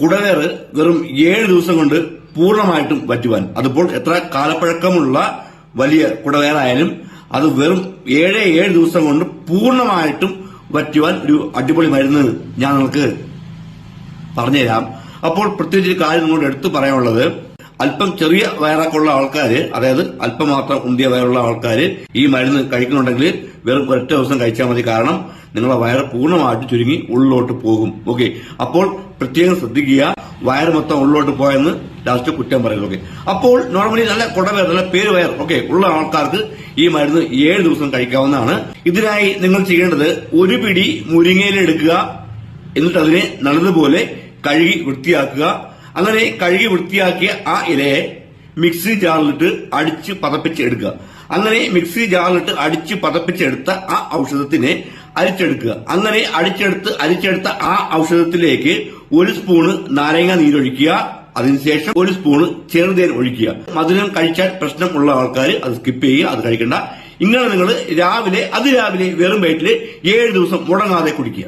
കുടവേറ് വെറും ഏഴ് ദിവസം കൊണ്ട് പൂർണമായിട്ടും വറ്റുവാൻ. അതിപ്പോൾ എത്ര കാലപ്പഴക്കമുള്ള വലിയ കുടവേറായാലും അത് വെറും ഏഴ് ഏഴ് ദിവസം കൊണ്ട് പൂർണമായിട്ടും വറ്റുവാൻ ഒരു അടിപൊളി മരുന്ന് ഞാൻ നിങ്ങൾക്ക് പറഞ്ഞുതരാം. അപ്പോൾ പ്രത്യേകിച്ച് കാര്യം നിങ്ങളോട് എടുത്തു പറയാനുള്ളത് അല്പം ചെറിയ വയറൊക്കെയുള്ള ആൾക്കാർ അതായത് അല്പം മാത്രം ഉണ്ടിയ വയറുള്ള ആൾക്കാർ ഈ മരുന്ന് കഴിക്കുന്നുണ്ടെങ്കിൽ വെറും ഒരൊറ്റ ദിവസം കഴിച്ചാൽ മതി. കാരണം നിങ്ങളുടെ വയറ് പൂർണമായിട്ട് ചുരുങ്ങി ഉള്ളിലോട്ട് പോകും. ഓക്കെ. അപ്പോൾ പ്രത്യേകം ശ്രദ്ധിക്കുക. വയറ് മൊത്തം ഉള്ളിലോട്ട് പോയെന്ന് ലാസ്റ്റ് കുറ്റം പറയുന്നത് ഓക്കെ. അപ്പോൾ നോർമലി നല്ല കുടവയർ നല്ല പേര് വയർ ഓക്കെ ഉള്ള ആൾക്കാർക്ക് ഈ മരുന്ന് ഏഴ് ദിവസം കഴിക്കാവുന്നതാണ്. ഇതിനായി നിങ്ങൾ ചെയ്യേണ്ടത് ഒരു പിടി മുരിങ്ങയില എടുക്കുക. എന്നിട്ട് അതിനെ നല്ലതുപോലെ കഴുകി വൃത്തിയാക്കുക. അങ്ങനെ കഴുകി വൃത്തിയാക്കിയ ആ ഇലയെ മിക്സി ജാറിലിട്ട് അടിച്ച് പതപ്പിച്ച് എടുക്കുക. അങ്ങനെ മിക്സി ജാറിലിട്ട് അടിച്ച് പതപ്പിച്ചെടുത്ത ആ ഔഷധത്തിനെ അരിച്ചെടുക്കുക. അങ്ങനെ അടിച്ചെടുത്ത് അരിച്ചെടുത്ത ആ ഔഷധത്തിലേക്ക് ഒരു സ്പൂണ് നാരങ്ങ നീരൊഴിക്കുക അതിനുശേഷം ഒരു സ്പൂണ് ചെറുതേൻ ഒഴിക്കുക. മധുരം കഴിച്ചാൽ പ്രശ്നമുള്ള ആൾക്കാർ അത് സ്കിപ്പ് ചെയ്യുക അത് കഴിക്കണ്ട. ഇങ്ങനെ നിങ്ങൾ രാവിലെ അതിരാവിലെ വെറും വയറ്റിൽ ഏഴ് ദിവസം മുടങ്ങാതെ കുടിക്കുക.